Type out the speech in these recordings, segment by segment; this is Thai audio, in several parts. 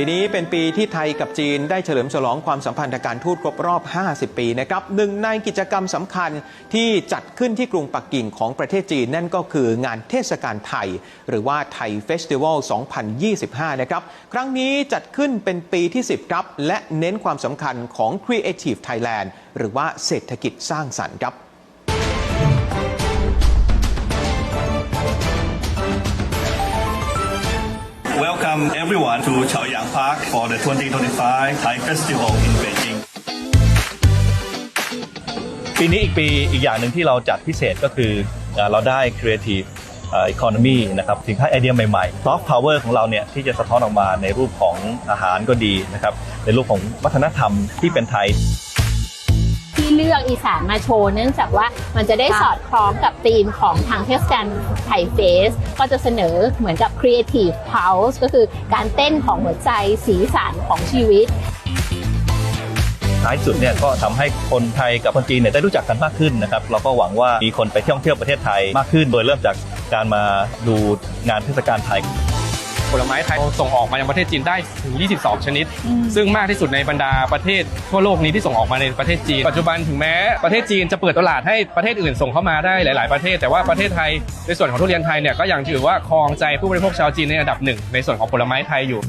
ปีนี้เป็นปีที่ไทยกับจีนได้เฉลิมฉลองความสัมพันธ์ทางการทูตครบรอบ 50 ปีนะครับหนึ่งในกิจกรรมสำคัญที่จัดขึ้นที่กรุงปักกิ่งของประเทศจีน นั่นก็คืองานเทศกาลไทย หรือว่าไทยเฟสติวัล 2025 นะครับ ครั้งนี้จัดขึ้นเป็นปีที่ 10 ครับ และเน้นความสำคัญของ Creative Thailand หรือว่าเศรษฐกิจสร้างสรรค์ครับ Welcome everyone to Chaoyang Park for the 2025 Thai Festival in Beijing. ปีนี้อีกปีอีกอย่างหนึ่งที่เราจัดพิเศษก็คือเราได้ Creative เอ่อ Economy นะครับสินค้าไอเดียใหม่ๆ Soft Power ของเราเนี่ยที่จะสะท้อนออกมาในรูปของอาหารก็ดีนะครับในรูปของวัฒนธรรมที่เป็นไทย ที่เลือกอีสานมาโชว์ เนื่องจากว่ามันจะได้สอดคล้องกับธีมของทางเทศกาลไทยเฟส ก็จะเสนอเหมือนกับ Creative Pulse ก็คือการเต้นของหัวใจสีสันของชีวิตท้ายสุดเนี่ยก็ทำให้คนไทยกับคนจีนเนี่ยได้รู้จักกันมากขึ้นนะครับเราก็หวังว่ามีคนไปท่องเที่ยวประเทศไทยมากขึ้น โดยเริ่มจากการมาดูงานเทศกาลไทย ผลไม้ไทยส่งออกมายังประเทศจีนได้ถึง 22 ชนิด ซึ่งมากที่สุดในบรรดาประเทศทั่วโลกนี้ที่ส่งออกมาในประเทศจีน ปัจจุบันถึงแม้ประเทศจีนจะเปิดตลาดให้ประเทศอื่นส่งเข้ามาได้หลาย ๆ ประเทศ แต่ว่าประเทศไทยในส่วนของทุเรียนไทยเนี่ยก็ยังถือว่าครองใจผู้บริโภคชาวจีนในอันดับหนึ่งในส่วนของผลไม้ไทยอยู่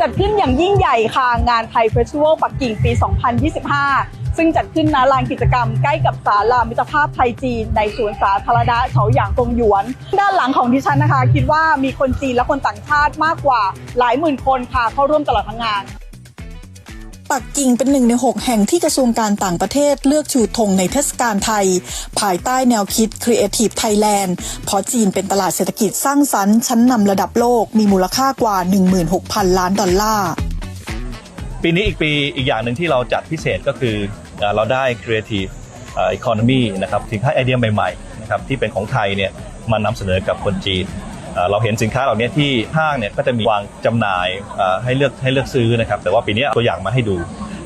จัดขึ้นอย่างยิ่งใหญ่ค่ะงานไทยเฟสติวัลปักกิ่งปี 2025 ซึ่งจัดขึ้นณลานกิจกรรมใกล้กับศาลามิตรภาพไทยจีนในสวนสาธารณะเฉาหยางกงหยวน ด้านหลังของดิฉันนะคะ คิดว่ามีคนจีนและคนต่างชาติมากกว่าหลายหมื่นคนค่ะเข้าร่วมตลอดทั้งงานปักกิ่งเป็นหนึ่งใน 6 แห่งที่กระทรวงการต่างประเทศเลือกชูธงในเทศกาลไทย ภายใต้แนวคิด Creative Thailand เพราะจีนเป็นตลาดเศรษฐกิจสร้างสรรค์ชั้นนำระดับโลกมีมูลค่ากว่า 16,000 ล้านดอลลาร์ ปีนี้อีกปีอีกอย่างหนึ่งที่เราจัดพิเศษก็คือ เราได้ Creative เอ่อ Economy นะครับถึงให้ไอเดียใหม่ๆนะครับที่เป็นของไทยเนี่ยมานำเสนอกับคนจีนเราเห็นสินค้าเหล่านี้ที่ห้างเนี่ยก็จะมีวางจำหน่ายให้เลือกให้เลือกซื้อนะครับแต่ว่าปีนี้ตัวอย่างมาให้ดู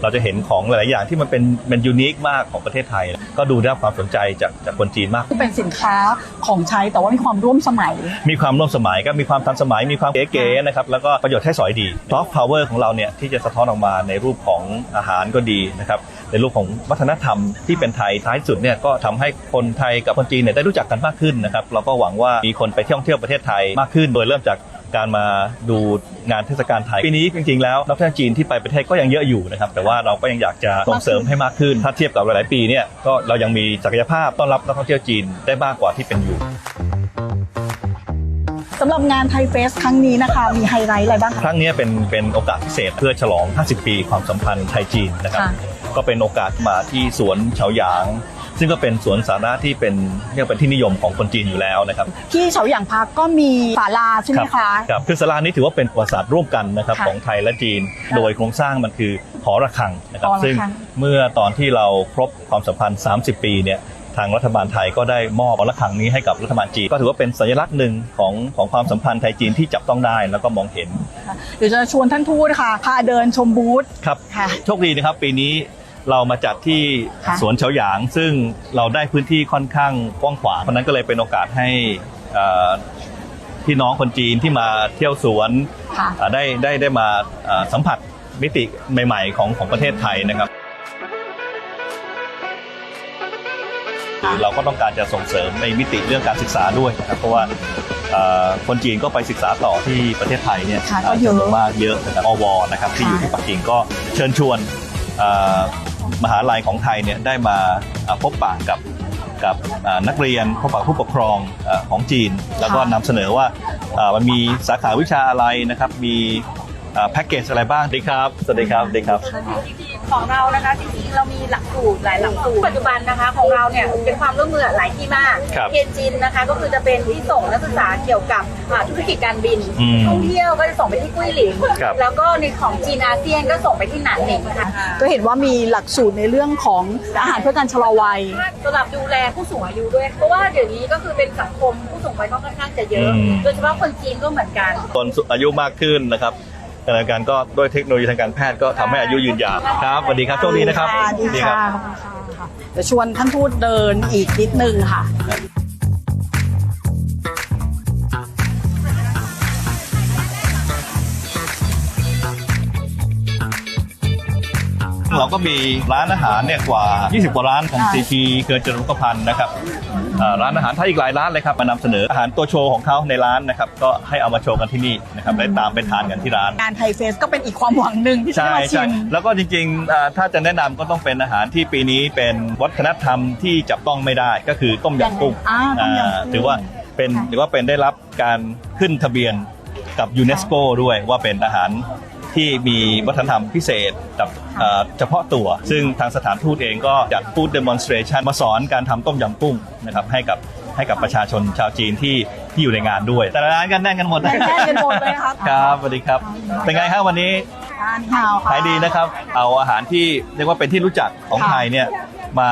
เราจะเห็นของหลายๆอย่างที่มันเป็นเป็นยูนิคมากของประเทศไทย ก็ดูได้รับความสนใจจากจากคนจีนมาก เป็นสินค้าของใช้แต่ว่ามีความร่วมสมัย มีความร่วมสมัยก็มีความทันสมัยมีความเก๋ๆนะครับแล้วก็ประโยชน์ใช้สอยดี soft power ของเราเนี่ยที่จะสะท้อนออกมาในรูปของอาหารก็ดีนะครับในรูปของวัฒนธรรมที่เป็นไทยท้ายสุดเนี่ยก็ทำให้คนไทยกับคนจีนเนี่ยได้รู้จักกันมากขึ้นนะครับเราก็หวังว่ามีคนไปท่องเที่ยวประเทศไทยมากขึ้น โดยเริ่มจาก การมาดูงานเทศกาลไทยปีนี้จริงๆแล้วนักท่องเที่ยวจีนที่ไปประเทศก็ยังเยอะอยู่นะครับแต่ว่าเราก็ยังอยากจะส่งเสริมให้มากขึ้น ถ้าเทียบกับหลายๆปีเนี่ยก็เรายังมีศักยภาพต้อนรับนักท่องเที่ยวจีนได้มากกว่าที่เป็นอยู่สำหรับงานไทยเฟสครั้งนี้นะคะ มีไฮไลท์อะไรบ้างคคะรั้งนี้เป็นเป็นโอกาสพิเศษเพื่อฉลอง 50 ปีความสัมพันธ์ไทยจีนนะครับค่ะก็เป็นโอกาสมาที่สวนเฉาหยาง ซึ่งก็เป็นสวนสาธารณะที่เป็นเรียกเป็นที่นิยมของคนจีนอยู่แล้วนะครับ ที่เฉาหยางพาร์คก็มีศาลาใช่ไหมคะครับคือศาลานี้ถือว่าเป็นประวัติศาสตร์ร่วมกันนะครับค่ะของไทยและจีน โดยโครงสร้างมันคือหอระฆังนะครับหอระฆังซึ่งเมื่อตอนที่เราครบความสัมพันธ์ 30 ปีเนี่ยทางรัฐบาลไทยก็ได้มอบหอระฆังนี้ให้กับรัฐบาลจีน ก็ถือว่าเป็นสัญลักษณ์หนึ่งของของความสัมพันธ์ไทยจีนที่จับต้องได้แล้วก็มองเห็น เดี๋ยวจะชวนท่านทูตค่ะพาเดินชมบูธครับค่ะโชคดีนะครับปีนี้ เรามาจัดที่ค่ะ สวนเฉาหยาง ซึ่งเราได้พื้นที่ค่อนข้างกว้างขวางเพราะฉะนั้นก็เลยเป็นโอกาสให้เอ่อพี่น้องคนจีนที่มาเที่ยวสวนค่ะอ่าได้ได้ได้มาอ่าสัมผัสมิติใหม่ๆของของประเทศไทยนะครับคือเราก็ต้องการจะส่งเสริมในมิติเรื่องการศึกษาด้วยนะครับเพราะว่าเอ่อคนจีนก็ไปศึกษาต่อที่ประเทศไทยเนี่ยค่ะก็เยอะ จำนวนมากเยอะนะครับอวนะครับที่อยู่ที่ปักกิ่งก็เชิญชวนเอ่อ มหาลัยของไทยเนี่ยได้มาอ่าพบปะกับกับอ่านักเรียนพบปะผู้ปกครองเอ่อของจีน แล้วก็นำเสนอว่าอ่ามันมีสาขาวิชาอะไรนะครับมีแพ็กเกจอะไรบ้างสวัสดีครับ สวัสดีครับสวัสดีครับของเรานะคะจริง ๆ เรามีหลักสูตรหลายหลักสูตรปัจจุบันนะคะของเราเนี่ยเป็นความร่วมมือหลายที่มากครับเทียนจินนะคะก็คือจะเป็นที่ส่งนักศึกษาเกี่ยวกับอ่าธุรกิจการบินอืมท่องเที่ยวก็จะส่งไปที่กุ้ยหลินครับ แล้วก็ในของจีนอาเซียนก็ส่งไปที่หนานเหน่งค่ะก็เห็นว่ามีหลักสูตรในเรื่องของอาหารเพื่อการชะลอวัย สำหรับดูแลผู้สูงอายุด้วย เพราะว่าเดี๋ยวนี้ก็คือเป็นสังคมผู้สูงวัยก็ค่อนข้างจะเยอะ อืม โดยเฉพาะคนจีนก็เหมือนกันคนอายุมากขึ้นนะครับ ขณะเดียวกันก็ด้วยเทคโนโลยีทางการแพทย์ก็ทำให้อายุยืนยาวครับสวัสดีครับโชคดีนะครับ ดีสวัสค่ะรับขอบคุณค่ะเดี๋ยวชวนท่านทูตเดินอีกนิดนึงค่ะ ก็มีร้านอาหารเนี่ยกว่า 20 กว่าร้านของ CP เครือเจริญรุกพันธ์นะครับอ่าร้านอาหารไทยอีกหลายร้านเลยครับมานำเสนออาหารตัวโชว์ของเขาในร้านนะครับก็ให้เอามาโชว์กันที่นี่นะครับได้ตามไปทานกันที่ร้าน งานไทยเฟสก็เป็นอีกความหวังหนึ่งที่จะใช่มาชิใช่ม แล้วก็จริงๆอ่าถ้าจะแนะนำก็ต้องเป็นอาหารที่ปีนี้เป็นวัฒนธรรมที่จับต้องไม่ได้ก็คือต้มยำกุ้งอ่าต้มยำกุ้ง อ่าถือว่าเป็นถือว่าเป็นได้รับการขึ้นทะเบียนกับยูเนสโกด้วยว่าเป็นอาหาร ที่มีวัฒนธรรมพิเศษกับเอ่อเฉพาะตัว ซึ่งทางสถานทูตเองก็จัดฟู้ดเด o n s t r a t i o n มาสอนการทำต้มยำกุ้งนะครับให้กับให้กับประชาชนชาวจีนที่ที่อยู่ในงานด้วย แต่ละร้านกันแน่นกันหมดนะแน่นกันหมดเลยครับครับสวัสดีครับเป็นไงครับวันนี้ ทานข้าวค่ะ ขายดีนะครับ เอาอาหารที่เรียกว่าเป็นที่รู้จักของค่ะไทยเนี่ยมา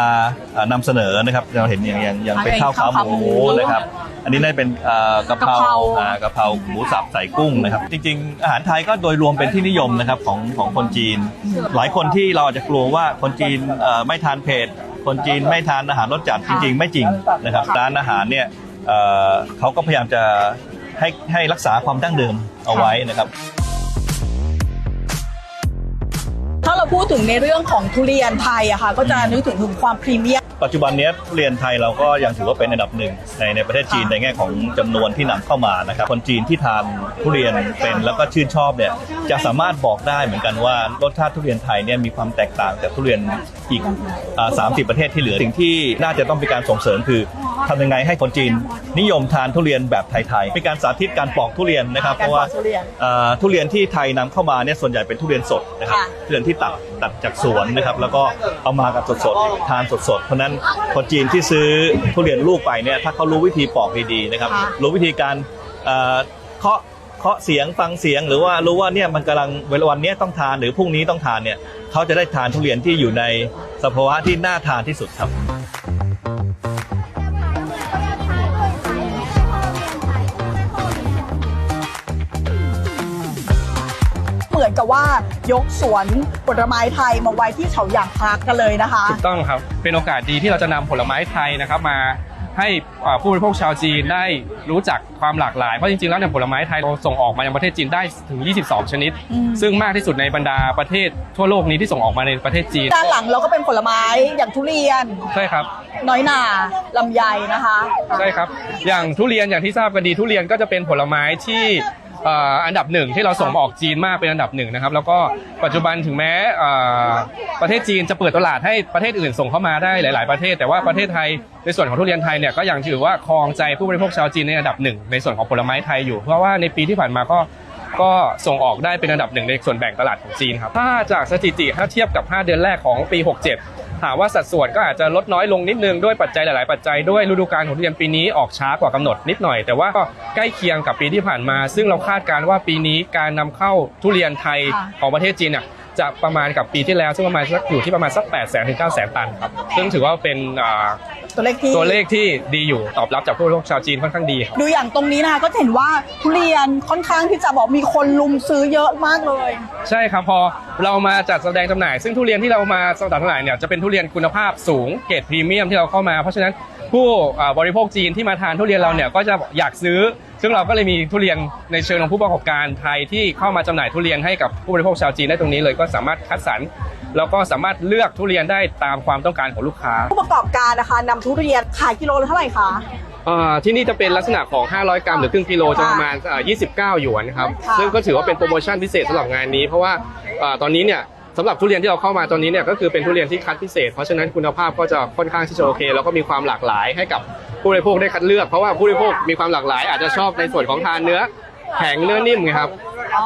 เอ่อนำเสนอนะครับเราเห็นอย่างอย่างอย่างเป็นข้าวขาหมูข้าวขาหมูนะครับ อันนี้น่าจะเป็นเอ่อกะเพรากะเพราอ่ากะเพราหมูสับใส่กุ้งนะครับ จริง ๆ อาหารไทยก็โดยรวมเป็นที่นิยมนะครับของของคนจีน หลายคนที่เราอาจจะกลัวว่าคนจีนเอ่อไม่ทานเผ็ดคนจีนไม่ทานอาหารรสจัดจริง ๆ ไม่จริงนะครับร้านอาหารเนี่ยเอ่อเขาก็พยายามจะให้ให้รักษาความดั้งเดิมเอาไว้นะครับ พูดถึงในเรื่องของทุเรียนไทยอะค่ะก็จะนึกถึงถึงความพรีเมียม ปัจจุบันนี้ทุเรียนไทยเราก็ยังถือว่าเป็นอันดับหนึ่งในในประเทศจีนในแง่ของจำนวนที่นำเข้ามานะครับคนจีนที่ทานทุเรียนเป็นแล้วก็ชื่นชอบเนี่ยจะสามารถบอกได้เหมือนกันว่ารสชาติทุเรียนไทยเนี่ยมีความแตกต่างจากทุเรียนอีกสามสิบประเทศที่เหลือสิ่งที่น่าจะต้องเป็นการส่งเสริมคือ ทำยังไงให้คนจีน นิยมทานทุเรียนแบบไทยๆเป็นการสาธิตการปอกทุเรียนนะครับเพราะว่าการปอกทุเรียนเอ่อทุเรียนที่ไทยนำเข้ามาเนี่ยส่วนใหญ่เป็นทุเรียนสดนะครับค่ะทุเรียนที่ตัดตัดจากสวนนะครับแล้วก็เอามากับสดๆทานสดๆเพราะฉะนั้นคนจีนที่ซื้อทุเรียนลูกไปเนี่ยถ้าเขารู้วิธีปอกดีๆนะครับค่ะ รู้วิธีการเอ่อเคาะเคาะเสียงฟังเสียงหรือว่ารู้ว่าเนี่ยมันกำลังเวลาวันเนี้ยต้องทานหรือพรุ่งนี้ต้องทานเนี่ยเขาจะได้ทานทุเรียนที่อยู่ในสภาวะที่น่าทานที่สุดครับ ยกสวนผลไม้ไทยมาไว้ที่เขาหยางพาร์คกันเลยนะคะถูกต้องครับ เป็นโอกาสดีที่เราจะนำผลไม้ไทยนะครับมาให้อ่าผู้บริโภคชาวจีนได้รู้จักความหลากหลาย เพราะจริงๆ แล้วเนี่ยผลไม้ไทยเราส่งออกมายังประเทศจีนได้ถึง 22 ชนิดอืมซึ่งมากที่สุดในบรรดาประเทศทั่วโลกนี้ที่ส่งออกมาในประเทศจีน ด้านหลังเราก็เป็นผลไม้อย่างทุเรียน ใช่ครับ น้อยหนาลำไยนะคะ ใช่ครับ อย่างทุเรียนอย่างที่ทราบกันดีทุเรียนก็จะเป็นผลไม้ที่ เอ่ออันดับหนึ่งที่เราส่งออกจีนมากเป็นอันดับหนึ่งนะครับ แล้วก็ปัจจุบันถึงแม้เอ่อประเทศจีนจะเปิดตลาดให้ประเทศอื่นส่งเข้ามาได้หลาย ๆ ประเทศ แต่ว่าประเทศไทยในส่วนของทุเรียนไทยเนี่ยก็ยังถือว่าครองใจผู้บริโภคชาวจีนในอันดับหนึ่งในส่วนของผลไม้ไทยอยู่ เพราะว่าในปีที่ผ่านมาก็ก็ส่งออกได้เป็นอันดับหนึ่งในส่วนแบ่งตลาดของจีนครับถ้าจากสถิติถ้าเทียบกับ 5 เดือนแรกของปี 67 ถามว่าสัดส่วนก็อาจจะลดน้อยลงนิดนึงด้วยปัจจัยหลาย ๆ ปัจจัยด้วยฤดูกาลของทุเรียนปีนี้ออกช้ากว่ากำหนดนิดหน่อย แต่ว่าก็ใกล้เคียงกับปีที่ผ่านมา ซึ่งเราคาดการณ์ว่าปีนี้การนำเข้าทุเรียนไทยค่ะของประเทศจีนเนี่ยจะประมาณกับปีที่แล้วซึ่งประมาณสักอยู่ที่ประมาณสัก8 0 0 0 0ถึง9 0 0 0 0 ตันครับซึ่งถือว่าเป็นอ่า ตัวเลขที่ ตัวเลขที่ดีอยู่ตอบรับจากผู้บริโภคชาวจีนค่อนข้างดีครับ ดูอย่างตรงนี้นะคะก็จะเห็นว่าทุเรียนค่อนข้างที่จะบอกมีคนลุมซื้อเยอะมากเลย ใช่ครับพอเรามาจัดแสดงจำหน่าย ซึ่งทุเรียนที่เรามาจัดจำหน่ายเนี่ยจะเป็นทุเรียนคุณภาพสูงเกรดพรีเมียมที่เราเข้ามาเพราะฉะนั้นผู้อ่าบริโภคจีนที่มาทานทุเรียนเราเนี่ยก็จะอยากซื้อ ซึ่งเราก็เลยมีทุเรียนในเชิงของผู้ประกอบการไทยที่เข้ามาจำหน่ายทุเรียนให้กับผู้บริโภคชาวจีนได้ตรงนี้เลยก็สามารถคัดสรร แล้วก็สามารถเลือกทุเรียนได้ตามความต้องการของลูกค้า ผู้ประกอบการนะคะนำทุเรียนขายกิโลละเท่าไหร่คะ อ่าที่นี่จะเป็นลักษณะของ 500 กรัมหรือครึ่งกิโลจะประมาณอ่า29 หยวนครับ ค่ะซึ่งก็ถือว่าเป็นโปรโมชั่นพิเศษสำหรับงานนี้ เพราะว่าอ่าตอนนี้เนี่ยสำหรับทุเรียนที่เราเข้ามาตอนนี้เนี่ยก็คือเป็นทุเรียนที่คัดพิเศษ เพราะฉะนั้นคุณภาพก็จะค่อนข้างที่จะโอเค แล้วก็มีความหลากหลายให้กับผู้บริโภคได้คัดเลือก เพราะว่าผู้บริโภคมีความหลากหลาย อาจจะชอบในส่วนของทานเนื้อแข็งเนื้อนิ่มไงครับ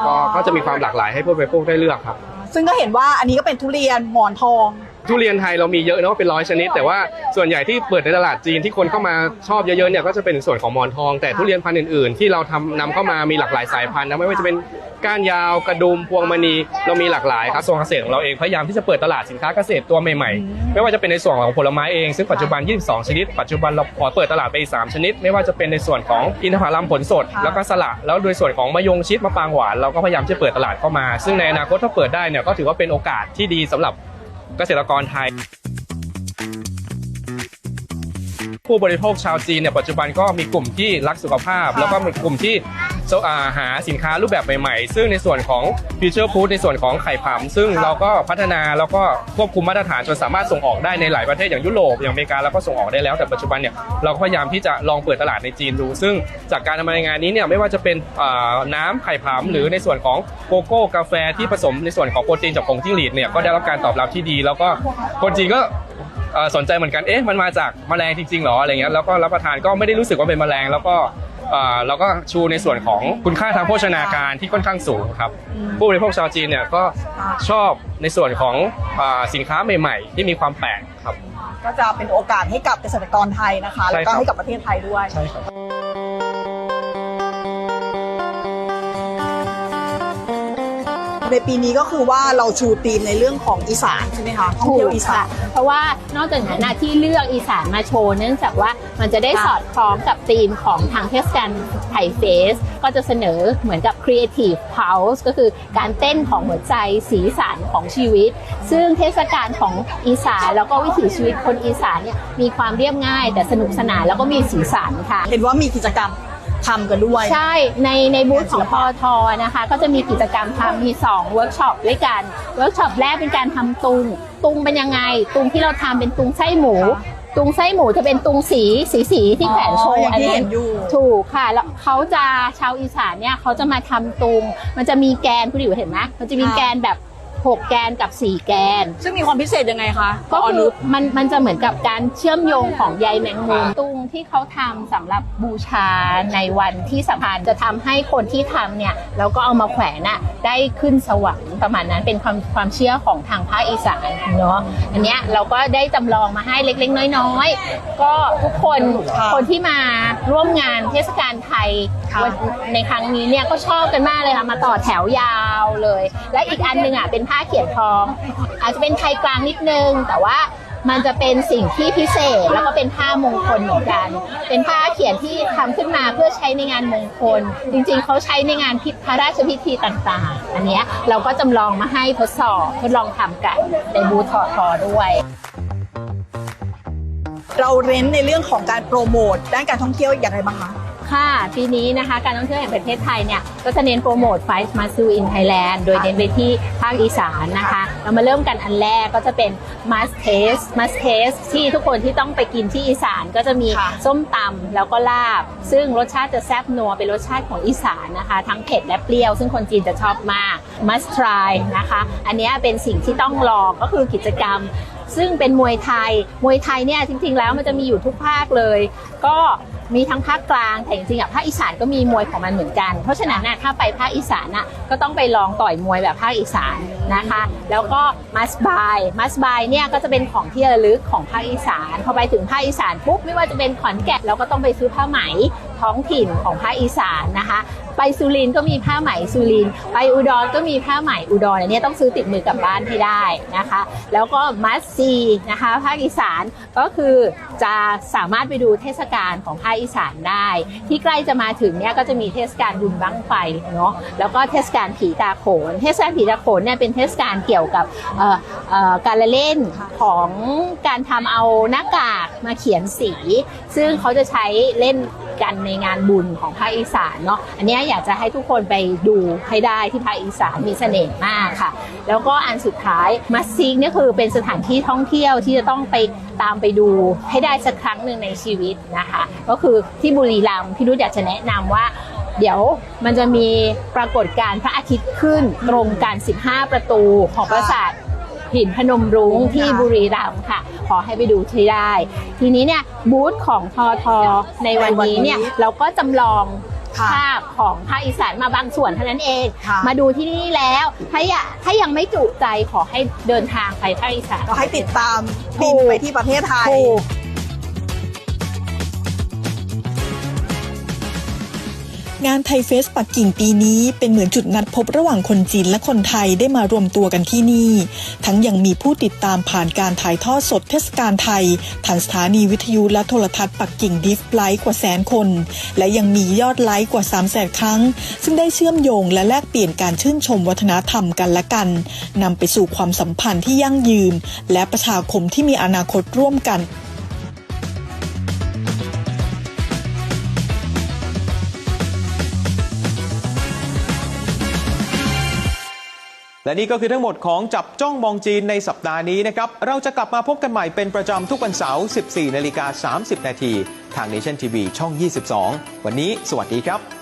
ก็ก็จะมีความหลากหลายให้ผู้บริโภคได้เลือกครับ ซึ่งก็เห็นว่าอันนี้ก็เป็นทุเรียนหมอนทอง ทุเรียนไทยเรามีเยอะเนาะเป็นร้อยชนิด แต่ว่าส่วนใหญ่ที่เปิดในตลาดจีนที่คนเข้ามาชอบเยอะๆเนี่ยก็จะเป็นส่วนของหมอนทอง แต่ทุเรียนพันธุ์อื่นๆ ที่เราทำนำเข้ามามีหลากหลายสายพันธุ์นะไม่ว่าจะเป็นก้านยาวกระดุมพวงมณีเรามีหลากหลายครับส่วนเกษตรของเราเองพยายามที่จะเปิดตลาดสินค้าเกษตรตัวใหม่ๆ ไม่ว่าจะเป็นในส่วนของผลไม้เองซึ่งปัจจุบัน 22 ชนิด ปัจจุบันเราขอเปิดตลาดไปอีก3ชนิด ไม่ว่าจะเป็นในส่วนของอินทผลัมผลสดค่ะแล้วก็สละแล้วโดยส่วนของมะยงชิดมะปรางหวานเราก็พยายามจะเปิดตลาดเข้ามา ซึ่งในอนาคตถ้าเปิดได้เนี่ยก็ถือว่าเป็นโอกาสที่ดีสำหรับ เกษตรกรไทย ผู้บริโภคชาวจีนเนี่ยปัจจุบันก็มีกลุ่มที่รักสุขภาพค่ะแล้วก็มีกลุ่มที่อ่า หาสินค้ารูปแบบใหม่ๆ ซึ่งในส่วนของฟิวเจอร์ฟู้ดในส่วนของไข่ผำซึ่งเราก็พัฒนาแล้วก็ควบคุมมาตรฐานจนสามารถส่งออกได้ในหลายประเทศอย่างยุโรปอย่างอเมริกาแล้วก็ส่งออกได้แล้วแต่ปัจจุบันเนี่ยเราก็พยายามที่จะลองเปิดตลาดในจีนดู ซึ่งจากการทำรายงานนี้เนี่ยไม่ว่าจะเป็นอ่าน้ำไข่ผำหรือในส่วนของโกโก้กาแฟที่ผสมในส่วนของโปรตีนจากผงจิ้งหรีดเนี่ยก็ได้รับการตอบรับที่ดี แล้วก็คนจีนก็เอ่อสนใจเหมือนกัน เอ๊ะ มันมาจากแมลงจริงๆหรอ อะไรเงี้ย แล้วก็รับประทานก็ไม่ได้รู้สึกว่าเป็นแมลง แล้วก็เอ่อ เราก็ชูในส่วนของคุณค่าทางโภชนาการที่ค่อนข้างสูงครับ ผู้บริโภคชาวจีนเนี่ยก็ชอบในส่วนของอ่าสินค้าใหม่ ๆ ที่มีความแปลกครับ ก็จะเป็นโอกาสให้กับเกษตรกรไทยนะคะใช่แล้วก็ครับให้กับประเทศไทยด้วยใช่ครับ ในปีนี้ก็คือว่าเราชูธีมในเรื่องของอีสานใช่ไหมคะท่องถูเที่ยวกอีสาค่ะนเพราะว่านอกจากนั้นนะที่เลือกอีสานมาโชว์เนื่องจากว่ามันจะได้ค่ะสอดคล้องกับธีมของทางเทศกาลไทยเฟส ก็จะเสนอเหมือนกับ Creative Pulse ก็คือการเต้นของหัวใจสีสันของชีวิต ซึ่งเทศกาลของอีสานแล้วก็วิถีชีวิตคนอีสานเนี่ยมีความเรียบง่าย แต่สนุกสนานแล้วก็มีสีสันค่ะ เห็นว่ามีกิจกรรม ทำกันด้วย ใช่ในในบูธของพอทนะคะ ก็จะมีกิจกรรมทำมี2เวิร์กช็อปด้วยกันเวิร์กช็อปแรกเป็นการทำตุง ตุงเป็นยังไง ตุงที่เราทำเป็นตุงไส้หมู ตุงไส้หมูจะเป็นตุงสีสีสีที่แขวนโชอ๋อว์อย่างที่อัเห็นอยู่ถูกค่ะแล้วเขาจะชาวอีสานเนี่ยเขาจะมาทำตุง มันจะมีแกนคุณอยู่เห็นไหมมันจะมีแกนแบบ 6 แกนกับ 4 แกน ซึ่งมีความพิเศษยังไงคะก็อคืนุอมันมันจะเหมือนกับการเชื่อมโยงของใยแมงมุมตุงที่เขาทำสำหรับบูชาในวันที่สำคัญจะทำให้คนที่ทำเนี่ยแล้วก็เอามาแขวนน่ะได้ขึ้นสวรรค์ประมาณนั้นเป็นความความเชื่อของทางภาคอีสานเนาะอันเนี้ยเราก็ได้จำลองมาให้เล็กๆ น้อยๆ ก็ทุกคนค่ะคนที่มาร่วมงานเทศกาลไทยค่ะวันในครั้งนี้เนี่ยก็ชอบกันมากเลยค่ะมาต่อแถวยาวเลย และอีกอันหนึงอะเป็นผ้าเขียนทอง อาจจะเป็นไทยกลางนิดนึง แต่ว่ามันจะเป็นสิ่งที่พิเศษแล้วก็เป็นผ้ามงคลเหมือนกัน เป็นผ้าเขียนที่ทำขึ้นมาเพื่อใช้ในงานมงคล จริงๆ เขาใช้ในงานพิพระราชพิธีต่างๆ อันนี้เราก็จำลองมาให้ทดสอบทดลองทำกันในบูธทอทอด้วยเราเน้นในเรื่องของการโปรโมทด้านการท่องเที่ยวอย่างไรบ้างคะ ค่ะ ปีนี้นะคะ การท่องเที่ยวแห่งประเทศไทยเนี่ย ก็จะเน้นโปรโมทไฟส์มาซูอินไทยแลนด์โดยเน้นไปที่ภาคอีสานนะคะ เรามาเริ่มกันอันแรกก็จะเป็น must taste must taste ที่ทุกคนที่ต้องไปกินที่อีสานก็จะมีค่ะส้มตำแล้วก็ลาบ ซึ่งรสชาติจะแซ่บนัวเป็นรสชาติของอีสานนะคะ ทั้งเผ็ดและเปรี้ยว ซึ่งคนจีนจะชอบมาก must try นะคะ อันเนี้ยเป็นสิ่งที่ต้องลองก็คือกิจกรรมซึ่งเป็นมวยไทย มวยไทยเนี่ยจริงๆ แล้วมันจะมีอยู่ทุกภาคเลย ก็ มีทั้งภาคกลางแต่จริงๆอะภาคอีสานก็มีมวยของมันเหมือนกัน เพราะฉะนั้นน่ะถ้าไปภาคอีสานน่ะก็ต้องไปลองต่อยมวยแบบภาคอีสานนะคะ แล้วก็มัสบายมัสบายเนี่ยก็จะเป็นของที่ระลึกของภาคอีสานพอไปถึงภาคอีสานปุ๊บไม่ว่าจะเป็นขอนแก่นเราก็ต้องไปซื้อผ้าไหม ท้องถิ่นของภาคอีสานนะคะ ไปสุรินทร์ก็มีผ้าไหมสุรินทร์ไปอุดรก็มีผ้าไหมอุดรอันเนี้ยต้องซื้อติดมือกลับบ้านให้ได้นะคะ แล้วก็มัสซีนะคะภาคอีสานก็คือจะสามารถไปดูเทศกาลของภาคอีสานได้ ที่ใกล้จะมาถึงเนี่ยก็จะมีเทศกาลบุญบั้งไฟเนาะแล้วก็เทศกาลผีตาโขน เทศกาลผีตาโขนเนี่ยเป็นเทศกาลเกี่ยวกับการละเล่นของการทำเอาหน้ากากมาเขียนสี ซึ่งเขาจะใช้เล่น กันในงานบุญของภาคอีสานเนาะอันนี้อยากจะให้ทุกคนไปดูให้ได้ที่ภาคอีสานมีเสน่ห์มากค่ะ แล้วก็อันสุดท้ายมัสซิกนี่คือเป็นสถานที่ท่องเที่ยวที่จะต้องไปตามไปดูให้ได้สักครั้งหนึ่งในชีวิตนะคะ ก็คือที่บุรีรัมย์พี่รุธอยากจะแนะนำว่าเดี๋ยวมันจะมีปรากฏการณ์พระอาทิตย์ขึ้นตรงกัน 15 ประตูของปราสาท หินพนมรุ้งที่บุรีรัมย์ค่ะ ขอให้ไปดูที่ได้ ทีนี้เนี่ยบูธของทอทอในวันนี้เนี่ยเราก็จำลองค่ะภาพของภาคอีสานมาบางส่วนเท่านั้นเองค่ะมาดูที่นี่แล้วถ้าอยากถ้ายังไม่จุใจขอให้เดินทางไปภาคอีสานก็ให้ติดตามบินไปที่ประเทศไทย งานไทยเฟสปักกิ่งปีนี้เป็นเหมือนจุดนัดพบระหว่างคนจีนและคนไทยได้มารวมตัวกันที่นี่ ทั้งยังมีผู้ติดตามผ่านการถ่ายทอดสดเทศกาลไทยทางสถานีวิทยุและโทรทัศน์ปักกิ่งดิฟไลท์กว่าแสนคน และยังมียอดไลค์กว่า3 0 0แสนครั้ง ซึ่งได้เชื่อมโยงและแลกเปลี่ยนการชื่นชมวัฒนธรรมกันและกันนำไปสู่ความสัมพันธ์ที่ยั่งยืน และประชาคมที่มีอนาคตร่วมกัน และนี่ก็คือทั้งหมดของจับจ้องมองจีนในสัปดาห์นี้นะครับ เราจะกลับมาพบกันใหม่เป็นประจำทุกวันเสาร์ 14 นาฬิกา 30 นาที ทาง Nation TV ช่อง 22 วันนี้ สวัสดีครับ